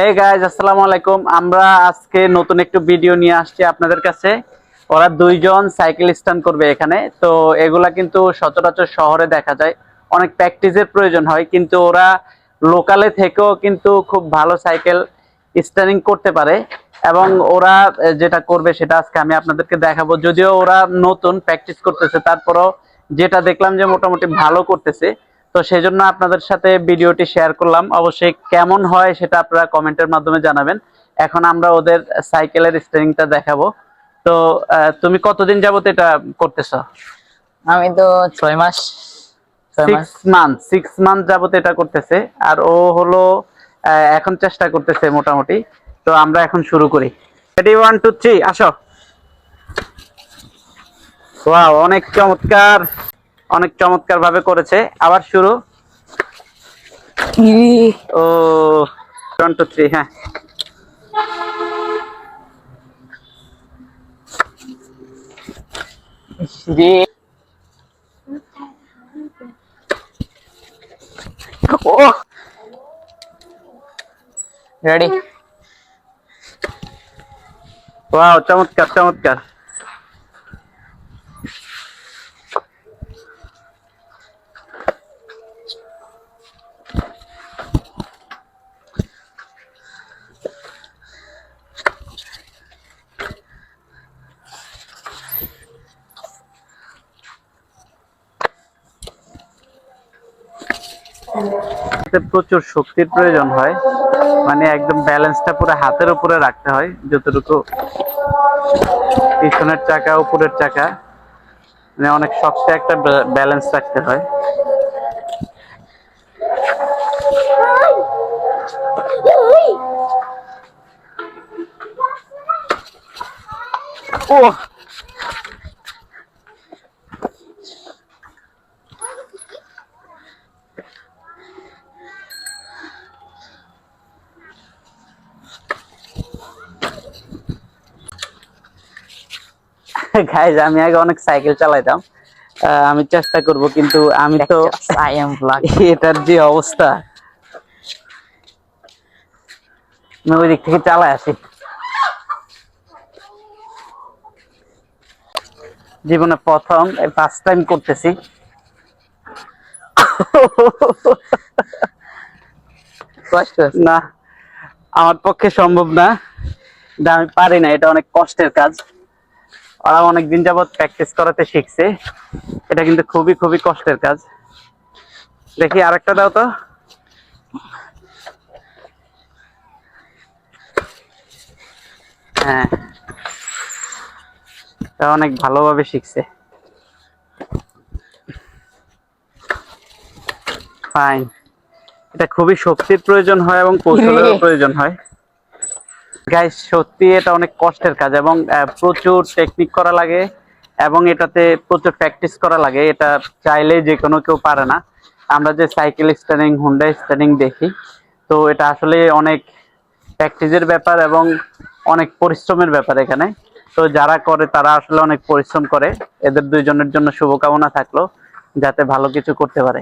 এই গাইজ আসসালামু আলাইকুম। আমরা আজকে নতুন একটু ভিডিও নিয়ে আসছি আপনাদের কাছে। ওরা দুইজন সাইকেল স্ট্যান্ড করবে এখানে। তো এগুলা কিন্তু সচরাচর শহরে দেখা যায়। অনেক প্র্যাকটিসের প্রয়োজন হয়, কিন্তু ওরা লোকালে থেকেও কিন্তু খুব ভালো সাইকেল স্ট্যান্ডিং করতে পারে। এবং ওরা যেটা করবে সেটা আজকে আমি আপনাদেরকে দেখাবো। যদিও ওরা নতুন প্র্যাকটিস করতেছে, তারপরও যেটা দেখলাম যে মোটামুটি ভালো করতেছে। তো সেই জন্য আপনাদের সাথে ভিডিওটি শেয়ার করলাম। অবশ্যই কেমন হয় সেটা আপনারা কমেন্টের মাধ্যমে জানাবেন। এখন আমরা ওদের সাইকেলের স্টারিংটা দেখাবো। তো তুমি কতদিন যাবত এটা করতেছো? আমি তো ছয় মাস। সিক্স মান্থ সিক্স মান্থ যাবত এটা করতেছে। আর ও হলো এখন চেষ্টা করতেছে মোটামুটি। তো আমরা এখন শুরু করি। রেডি ওয়ান টু থ্রি আসো। ওয়াও অনেক চমৎকার। অনেক চমৎকার ভাবে করেছে। আবার শুরু। ও ওয়ান টু থ্রি হ্যাঁ। ও। রেডি ওয়াও চমৎকার চমৎকার। প্রচুর শক্তির প্রয়োজন হয়। মানে একদম ব্যালেন্সটা পুরো হাতের উপরে রাখতে হয়, যতটুকু পিছনের চাকা, উপরের চাকা। মানে অনেক শক্ত একটা ব্যালেন্স রাখতে হয়। ও গাইজ আমি আগে অনেক সাইকেল চালাইতাম। আহ, আমি চেষ্টা করব কিন্তু আমি তো আই এম ব্ল্যাক এটার যে অবস্থা। আমি ওই দিক থেকে চালাই আসি। জীবনে প্রথম ফার্স্ট টাইম করতেছি। না আমার পক্ষে সম্ভব না আমি পারি না এটা অনেক কষ্টের কাজ। ওরা অনেক দিন যাবত প্র্যাকটিস করাতে শিখছে। এটা কিন্তু খুবই খুবই কষ্টের কাজ। দেখি আরেকটা দাও তো। হ্যাঁ। অনেক ভালোভাবে শিখছে। ফাইন এটা খুবই শক্তির প্রয়োজন হয় এবং কৌশলের প্রয়োজন হয়। গাইস সত্যি এটা অনেক কষ্টের কাজ এবং প্রচুর টেকনিক করা লাগে এবং এটাতে প্রচুর প্র্যাকটিস করা লাগে। এটা চাইলেই যে কোনো কেউ পারে না। আমরা যে সাইকেল স্ট্যান্ডিং হুন্ডা স্ট্যান্ডিং দেখি। তো এটা আসলে অনেক প্র্যাকটিসের ব্যাপার এবং অনেক পরিশ্রমের ব্যাপার এখানে। তো যারা করে, তারা আসলে অনেক পরিশ্রম করে। এদের দুইজনের জন্য শুভকামনা থাকল, যাতে ভালো কিছু করতে পারে।